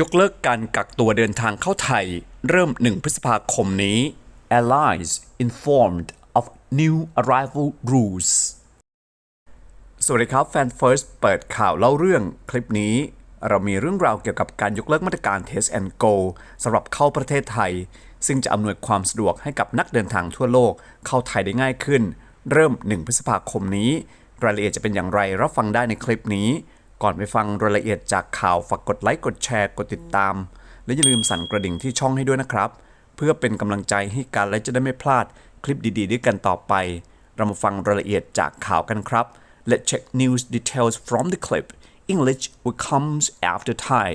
ยกเลิกการกักตัวเดินทางเข้าไทย เริ่ม 1 พฤษภาคมนี้ Allies informed of new arrival rules สวัสดีครับ แฟน First เปิดข่าวเล่าเรื่องคลิปนี้ เรามีเรื่องราวเกี่ยวกับการยกเลิกมาตรการ Test and Go สำหรับเข้าประเทศไทย ซึ่งจะอำนวยความสะดวกให้กับนักเดินทางทั่วโลกเข้าไทยได้ง่ายขึ้น เริ่ม 1 พฤษภาคมนี้ รายละเอียดจะเป็นอย่างไรรับฟังได้ในคลิปนี้ ก่อนไปฟังรายละเอียดจากข่าวฝากกดไลค์กดแชร์กดติดตาม และอย่าลืมสั่นกระดิ่งที่ช่องให้ด้วยนะครับ เพื่อเป็นกำลังใจให้กันและจะได้ไม่พลาดคลิปดีๆ ด้วยกันต่อไป เรามาฟังรายละเอียดจากข่าวกันครับ Let's check news details from the clip English will comes after Thai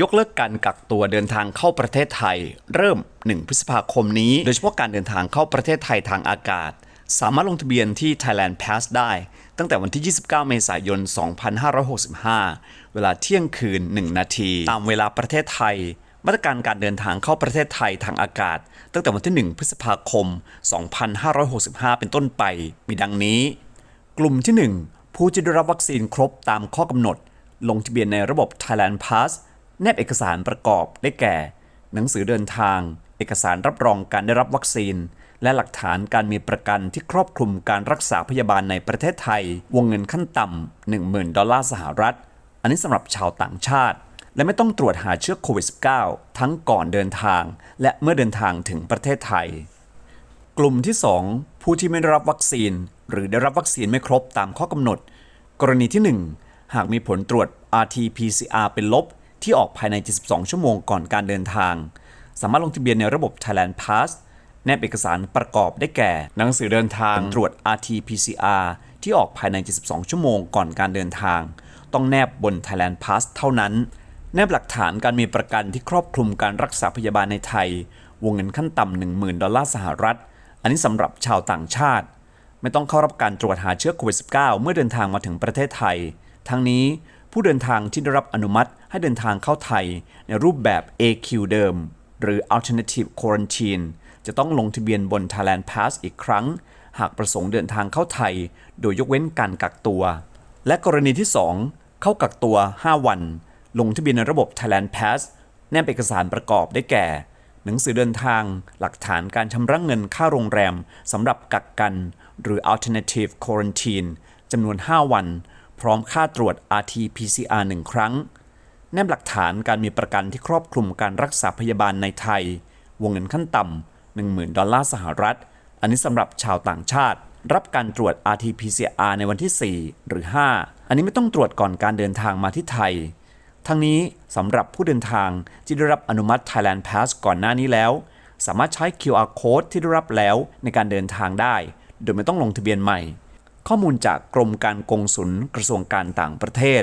ยกเลิกการกักตัวเดินทางเข้าประเทศไทย เริ่ม 1 พฤษภาคมนี้ โดยเฉพาะการเดินทางเข้าประเทศไทยทางอากาศ สามารถลงทะเบียนที่ Thailand Pass ได้ ตั้งแต่วันที่ 29 เมษายน 2565 เวลาเที่ยงคืน 1 นาที ตามเวลาประเทศไทย มาตรการการเดินทางเข้าประเทศไทยทางอากาศ ตั้งแต่วันที่ 1 พฤษภาคม 2565 เป็นต้นไป มีดังนี้ กลุ่มที่ 1 ผู้ที่ได้รับวัคซีนครบตามข้อกำหนด ลงทะเบียนในระบบ Thailand Pass แนบเอกสารประกอบได้แก่ หนังสือเดินทาง เอกสารรับรองการได้รับวัคซีน และหลักฐานการมีประกันที่ครอบคลุมการรักษาพยาบาลในประเทศไทย วงเงินขั้นต่ำ10,000 ดอลลาร์สหรัฐ อันนี้สำหรับชาวต่างชาติ และไม่ต้องตรวจหาเชื้อโควิด -19 ทั้งก่อนเดินทาง และเมื่อเดินทางถึงประเทศไทย กลุ่มที่ 2 ผู้ที่ไม่ได้รับวัคซีน หรือได้รับวัคซีนไม่ครบตามข้อกำหนด กรณีที่ 1 หากมีผลตรวจ RT-PCR เป็นลบที่ออกภายใน 72 ชั่วโมงก่อนการเดินทาง สามารถลงทะเบียนในระบบ Thailand Pass แนบเอกสารประกอบได้แก่ หนังสือเดินทางตรวจ RT-PCR ที่ออกภายใน 72 ชั่วโมงก่อนการเดินทาง ต้องแนบบน Thailand Pass เท่านั้น แนบหลักฐานการมีประกันที่ครอบคลุมการรักษาพยาบาลในไทย วงเงินขั้นต่ำ10,000 ดอลลาร์สหรัฐ อันนี้สำหรับชาวต่างชาติ ไม่ต้องเข้ารับการตรวจหาเชื้อโควิด -19 เมื่อเดินทางมาถึงประเทศไทย ทั้งนี้ผู้เดินทางที่ได้รับอนุมัติให้เดินทางเข้าไทย ในรูปแบบ AQ เดิม หรือ Alternative Quarantine จะต้องลงทะเบียนบน Thailand Pass อีกครั้ง หากประสงค์เดินทางเข้าไทย โดยยกเว้นการกักตัว และกรณีที่ 2 เข้ากักตัว 5 วัน ลงทะเบียนในระบบ Thailand Pass แนบเอกสารประกอบได้แก่ หนังสือเดินทาง หลักฐานการชำระเงินค่าโรงแรมสำหรับกักกัน หรือ Alternative Quarantine จำนวน 5 วัน พร้อมค่าตรวจ RT-PCR 1 ครั้ง แนบหลักฐานการมีประกันที่ครอบคลุมการรักษาพยาบาลในไทย วงเงินขั้นต่ำ 10,000 ดอลลาร์สหรัฐ อันนี้สำหรับชาวต่างชาติ รับการตรวจ RT-PCR ในวันที่ 4 หรือ 5 อันนี้ไม่ต้องตรวจก่อนการเดินทางมาที่ไทย ทั้งนี้สำหรับผู้เดินทางที่ได้รับอนุมัติ Thailand Pass ก่อนหน้านี้แล้ว สามารถใช้ QR code ที่ได้รับแล้วในการเดินทางได้ โดยไม่ต้องลงทะเบียนใหม่ ข้อมูลจากกรมการกงสุลกระทรวงการต่างประเทศ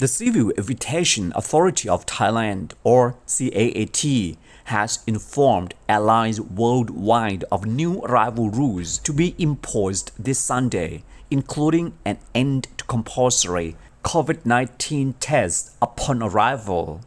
The Civil Aviation Authority of Thailand, or CAAT, has informed allies worldwide of new arrival rules to be imposed this Sunday, including an end to compulsory COVID 19 tests upon arrival.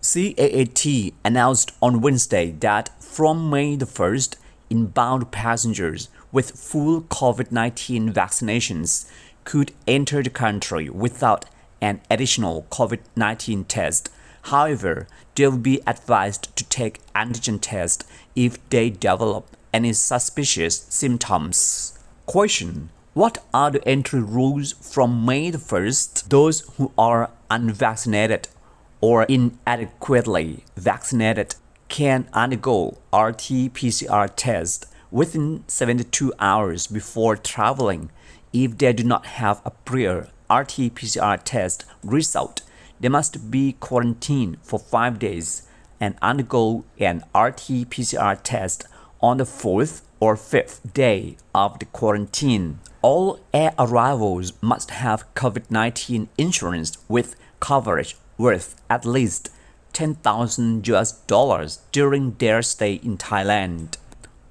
CAAT announced on Wednesday that from May the 1st, inbound passengers with full COVID 19 vaccinations could enter the country without an additional COVID 19 test. However, they will be advised to take antigen test if they develop any suspicious symptoms. Question What are the entry rules from May the 1st? Those who are unvaccinated or inadequately vaccinated can undergo RT PCR test within 72 hours before traveling. If they do not have a prior RT PCR test result, they must be quarantined for 5 days and undergo an RT PCR test on the 4th or 5th day of the quarantine. All air arrivals must have COVID 19 insurance with coverage worth at least 10,000 US dollars during their stay in Thailand.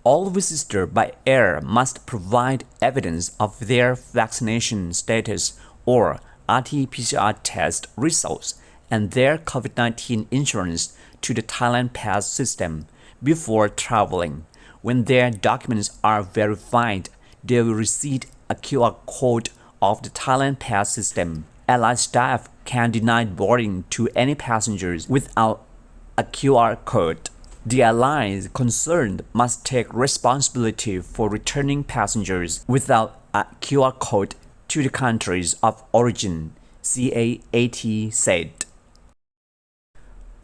All visitors by air must provide evidence of their vaccination status or RT PCR test results and their COVID 19 insurance to the Thailand Pass system before traveling. When their documents are verified, they will receive a QR code of the Thailand Pass system. Allied staff can deny boarding to any passengers without a QR code. The airlines concerned must take responsibility for returning passengers without a QR code to the countries of origin, CAAT said.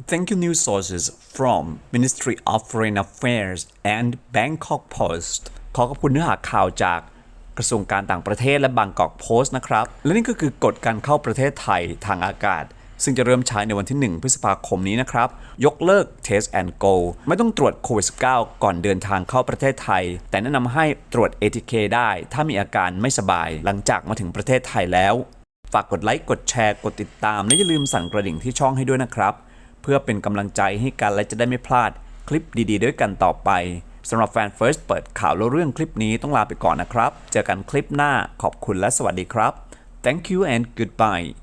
Thank you news sources from Ministry of Foreign Affairs and Bangkok Post ขอขอบคุณเนื้อหาข่าวจากกระทรวงการต่างประเทศและบางกอกโพสต์นะครับ และนี่ก็คือกฎการเข้าประเทศไทยทางอากาศ ซึ่งจะเริ่มใช้ในวันที่ 1 พฤษภาคมนี้นะครับ ยกเลิก Test and Go ไม่ต้องตรวจโควิด -19 ก่อนเดินทางเข้าประเทศไทย แต่แนะนำให้ตรวจ ATK ได้ ถ้ามีอาการไม่สบาย หลังจากมาถึงประเทศไทยแล้ว ฝากกดไลค์กดแชร์กดติดตาม และอย่าลืมสั่นกระดิ่งที่ช่องให้ด้วยนะครับ เพื่อเป็นกำลังใจให้กันและจะได้ไม่พลาดคลิปดีๆ ด้วยกันต่อไปสำหรับแฟน First เปิดข่าวแล้วเรื่องคลิปนี้ต้องลาไปก่อนนะครับ เจอกันคลิปหน้าขอบคุณและสวัสดีครับ thank you and goodbye